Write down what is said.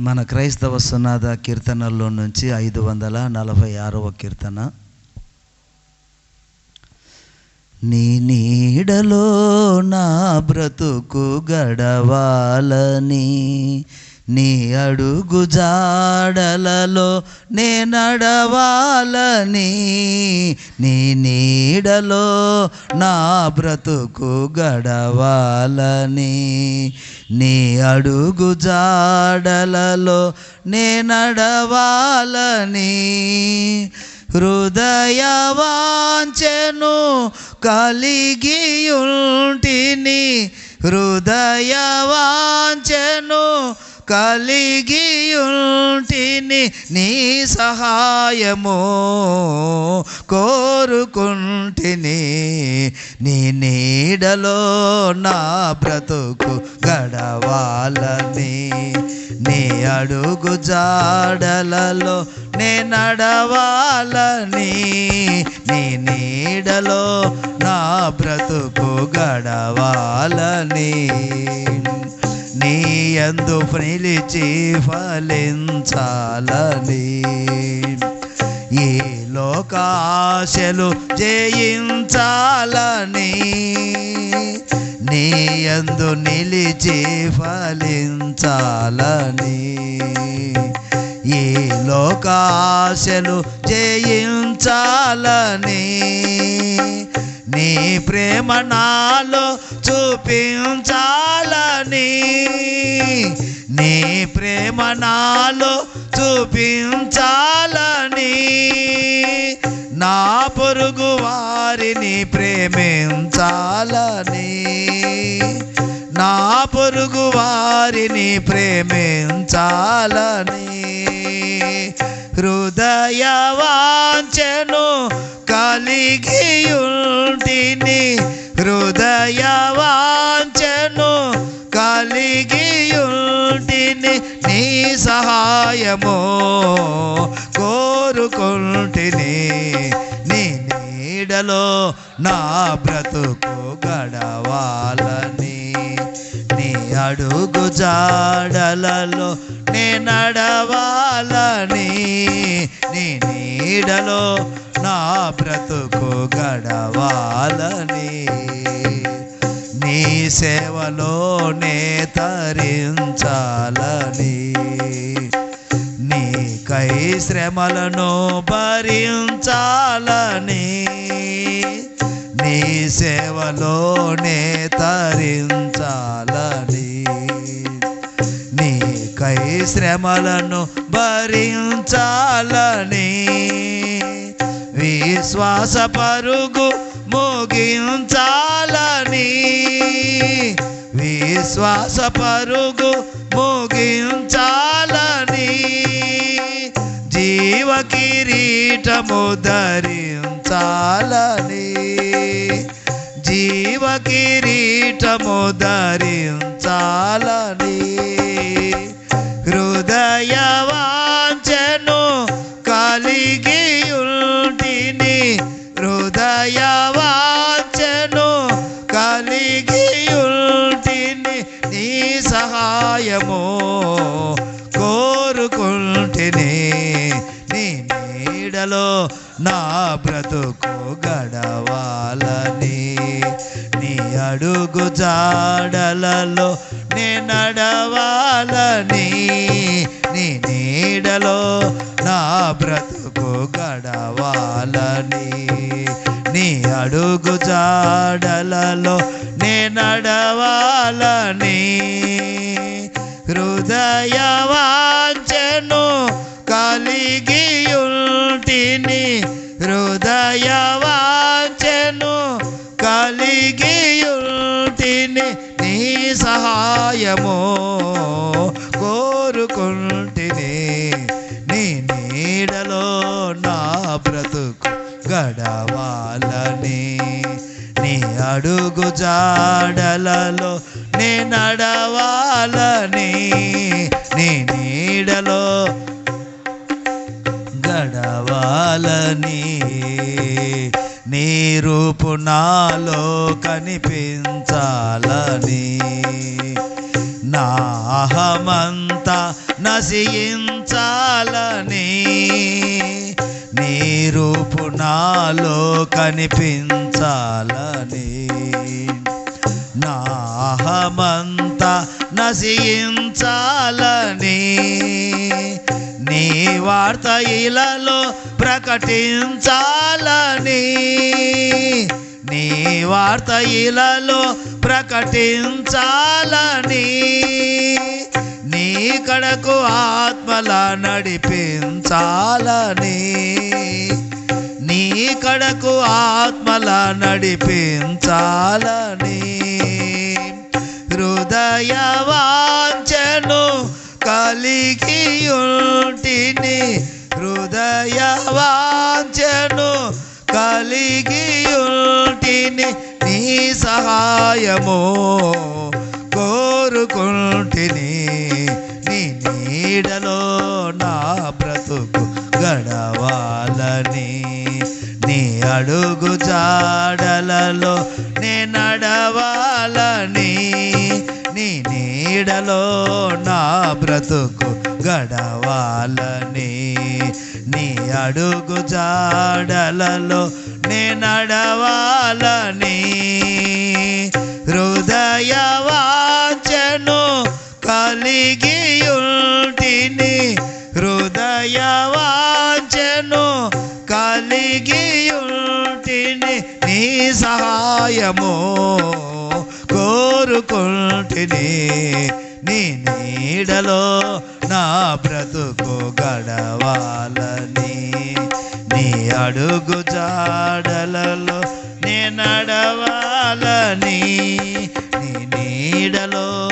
మన క్రైస్తవ సునాద కీర్తనల్లో నుంచి ఐదు వందల నలభై ఆరవ కీర్తన. నీ నీడలో నా బ్రతుకు గడవాలని నీ అడుగు జాడలలో నే నడవాలని నీ నీడలో నా బ్రతుకు గడవాలని నీ అడుగు జాడలలో నే నడవాలని హృదయవాంచెను కలిగియుంటిని హృదయవాంచెను కలిగియుంటిని నీ సహాయము కోరుకుంటిని. నీ నీడలో నా బ్రతుకు గడవాలని. నీ అడుగు జాడలలో నే నడవాలని. నీ నీడలో నా బ్రతుకు గడవాలని. నీ యందు నిలిచి ఫలించాలని. ఈ లోకాశలు జయించాలని. నీ యందు నిలిచి ఫలించాలని. ఈ లోకాశలు జయించాలని. నీ ప్రేమ నాలో చూపించాలని. నీ ప్రేమ నాలో చూపించాలని. నా పొరుగు వారిని ప్రేమించాలని. నా పొరుగు వారిని ప్రేమించాలని. హృదయవాంచెను కలిగియుంటిని హృదయవాంచెను కలిగియుంటిని నీ సహాయము కోరుకుంటిని నీ నీడలో నా బ్రతుకు గడవాలని నీ అడుగు జాడలలో నే నడవాలని నీ నీడలో నా బ్రతుకు గడవాలని నీ సేవలోనే తరించాలని నీకై శ్రమలను భరించాలని నీ సేవలోనే తరించాలని నీకై శ్రమలను భరించాలని శ్వాస పరుగు ముగించాలని. విశ్వాస పరుగు ముగించాలని. జీవ కిరీటము ధరించాలని. జీవ కిరీటము ధరించాలని. హృదయ వాంచను కలిగి కలిగియుంటిని నీ సహాయము కోరుకుంటిని. నీ నీడలో నా బ్రతుకు గడవాలని. నీ అడుగు జాడలలో నే నడవాలని. నీ నీడలో నా బ్రతుకు గడవాలని. నీ అడుగు జాడలలో నే నడవాలని. ఉంటిని హృదయవాంచను కలిగి ఉంటిని నీ సహాయమో. జాడలలో నే నడవాలని నీ నీడలో గడవాలని. నీ రూపు నాలో కనిపించాలని. నాహమంతా నశించాలని. నీ రూపు నాలో కనిపించాలని. అహమంతా నశించాలని నీ వార్త ఇలలో ప్రకటించాలని నీ వార్త ఇలలో ప్రకటించాలని నీ కడకు ఆత్మల నడిపించాలని నీ కడకు ఆత్మల నడిపించాలని హృదయ వాంఛను కలిగి ఉంటిని హృదయ వాంఛను కలిగి ఉంటిని నీ సహాయము కోరుకుంటిని. నీ నీడలో నా బ్రతుకు గడవాలని. నీ అడుగు జాడలలో నే నడవాల నీడలో నా బ్రతుకు గడవాలని నీ అడుగు జాడలలో నే నడవాలని. హృదయ వాంఛను కలిగి ఉంటిని హృదయ వాంఛను కలిగి ఉంటిని నీ సహాయము కోరుకుంటిని నీ నీడలో నా బ్రతుకు గడవాలని. నీ అడుగు జాడలలో నే నడవాలని. నీ నీడలో